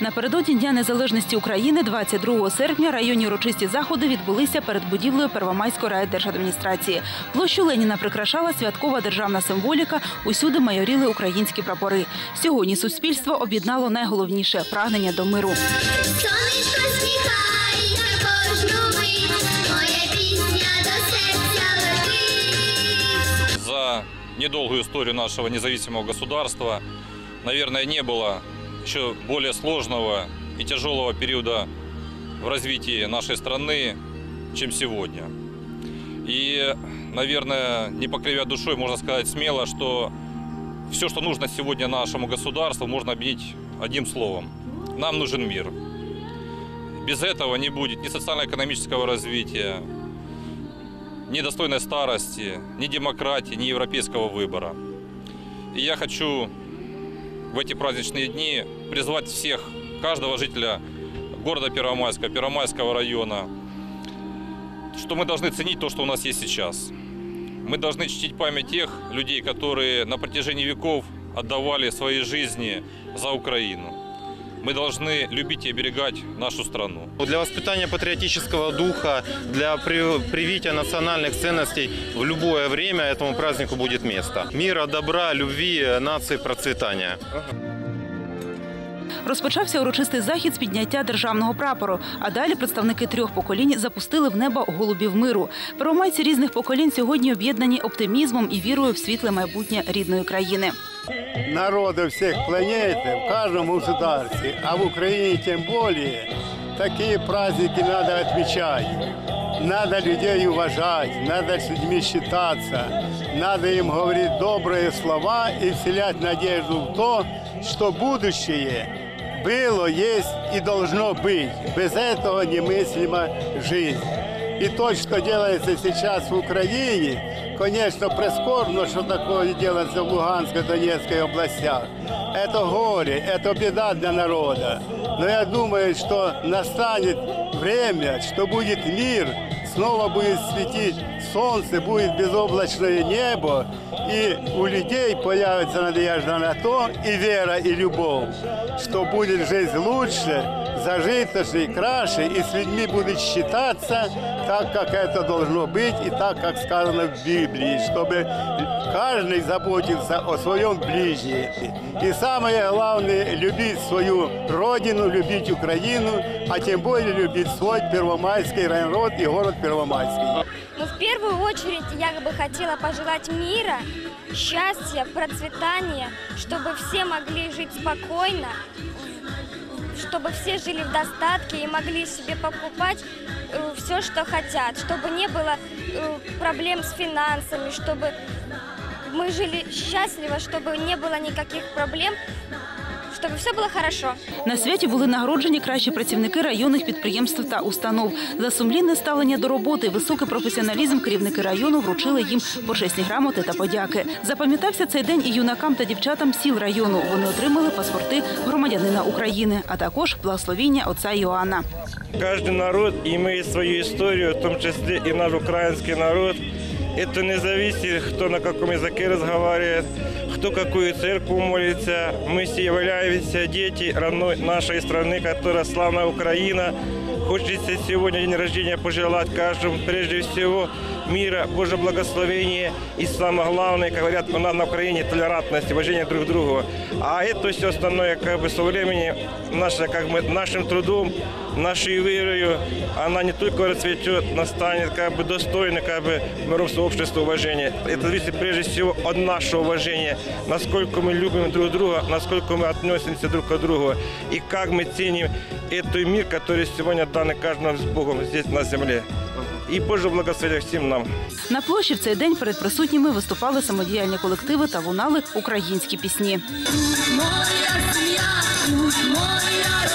Напередодні Дня Незалежності України 22 серпня районні урочисті заходи відбулися перед будівлею Первомайської райдержадміністрації. Площу Леніна прикрашала святкова державна символіка. Усюди майоріли українські прапори. Сьогодні суспільство об'єднало найголовніше прагнення до миру. За недолгую историю нашего независимого государства, наверное, не было еще более сложного и тяжелого периода в развитии нашей страны, чем сегодня. И, наверное, не покривя душой, можно сказать смело, что все, что нужно сегодня нашему государству, можно объединить одним словом. Нам нужен мир. Без этого не будет ни социально-экономического развития, ни достойной старости, ни демократии, ни европейского выбора. И я хочу в эти праздничные дни призвать всех, каждого жителя города Первомайска, Первомайского района, что мы должны ценить то, что у нас есть сейчас. Мы должны чтить память тех людей, которые на протяжении веков отдавали свои жизни за Украину. Мы должны любить и оберегать нашу страну. Для воспитания патриотического духа, для при- привития национальных ценностей в любое время этому празднику будет место. Мира, добра, любви, нации, процветания. Розпочався урочистий захід з підняття державного прапору. А далі представники трьох поколінь запустили в небо голубів миру. Первомайці різних поколінь сьогодні об'єднані оптимізмом і вірою в світле майбутнє рідної країни. народов всех планет, в каждом государстве, а в Украине тем более, такие праздники надо отмечать. Надо людей уважать, надо с людьми считаться, надо им говорить добрые слова и вселять надежду в то, что будущее было, есть и должно быть. Без этого немыслима жизнь. И то, что делается сейчас в Украине, конечно, прискорбно, что такое делается в Луганской, Донецкой областях. Это горе, это беда для народа. Но я думаю, что настанет время, что будет мир, снова будет светить солнце, будет безоблачное небо, и у людей появится надежда на то, и вера, и любовь, что будет жизнь лучше, зажиточней, краше, и с людьми будет считаться так, как это должно быть, и так, как сказано в Библии, чтобы каждый заботился о своем ближнем. И самое главное, любить свою родину, любить Украину, а тем более любить свой Первомайский район и город Первомайский. Но в первую очередь я бы хотела пожелать мира, счастья, процветания, чтобы все могли жить спокойно, чтобы все жили в достатке и могли себе покупать все, что хотят, чтобы не было э, проблем с финансами, чтобы мы жили счастливо, чтобы не было никаких проблем, чтобы все было хорошо. На святі були нагороджені кращі працівники районних підприємств та установ. За сумлінне ставлення до роботи, високий професіоналізм керівники району вручили їм почесні грамоти та подяки. Запам'ятався цей день і юнакам та дівчатам сіл району. Вони отримали паспорти громадянина України, а також благословіння отця Йоанна. Каждый народ имеет свою историю, в том числе и наш украинский народ. Это не зависит, кто на каком языке разговаривает, кто какую церковь молится. Мы все являемся дети родной нашей страны, которая славная Украина. Хочется сегодня день рождения пожелать каждому, прежде всего, мира, Божьего благословения и самое главное, как говорят у нас на Украине, толерантность, уважение друг к другу. А это все остальное как бы со временем, наше, как бы, нашим трудом, нашей верою, она не только расцветет, настанет как бы достойно как бы миров сообщества уважения. Это зависит прежде всего от нашего уважения, насколько мы любим друг друга, насколько мы относимся друг к другу и как мы ценим этот мир, который сегодня дан каждому с Богом здесь на земле. І Боже благословення всім нам. На площі в цей день перед присутніми виступали самодіяльні колективи та лунали українські пісні. Моя сім'я, моя